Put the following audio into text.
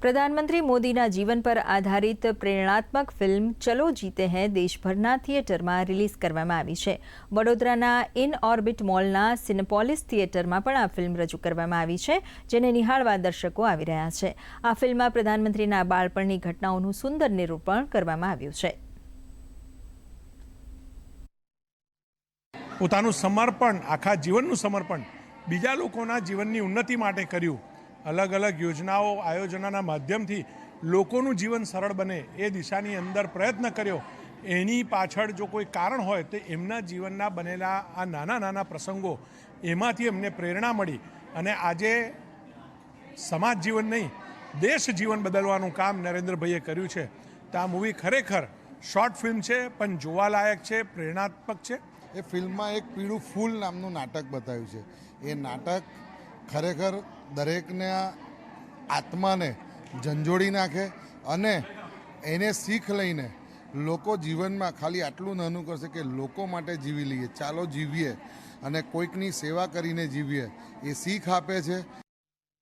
પ્રધાનમંત્રી મોદીના જીવન પર આધારિત પ્રેરણાત્મક ફિલ્મ ચલો જીતે હૈ દેશભરના થિયેટરમાં રિલીઝ કરવામાં આવી છે. વડોદરાના ઇન ઓર્બિટ મોલના સિનેપોલિસ થિયેટરમાં પણ આ ફિલ્મ રજૂ કરવામાં આવી છે, જેને નિહાળવા દર્શકો આવી રહ્યા છે. આ ફિલ્મમાં પ્રધાનમંત્રીના બાળપણની ઘટનાઓનું સુંદર નિરૂપણ કરવામાં આવ્યું છે. પોતાનું સમર્પણ, આખા જીવનનું સમર્પણ બીજા લોકોના જીવનની ઉન્નતિ માટે કર્યું. અલગ અલગ યોજનાઓ આયોજનોના માધ્યમથી લોકોનું જીવન સરળ બને એ દિશાની અંદર પ્રયત્ન કર્યો. એની પાછળ જો કોઈ કારણ હોય તો એમના જીવનના બનેલા આ નાના નાના પ્રસંગો એમાંથી એમને પ્રેરણા મળી અને આજે સમાજ જીવન નહીં, દેશ જીવન બદલવાનું કામ નરેન્દ્રભાઈએ કર્યું છે. તો આ મૂવી ખરેખર શોર્ટ ફિલ્મ છે, પણ જોવાલાયક છે, પ્રેરણાત્મક છે? એ ફિલ્મમાં એક પીળું ફૂલ નામનું નાટક બતાવ્યું છે. એ નાટક ખરેખર દરેકને આત્માને ઝંઝોડી નાખે અને એને શીખ લઈને લોકો જીવનમાં ખાલી આટલું નાનું કરશે કે લોકો માટે જીવી લઈએ. ચાલો જીવીએ અને કોઈકની સેવા કરીને જીવીએ. એ શીખ આપે છે.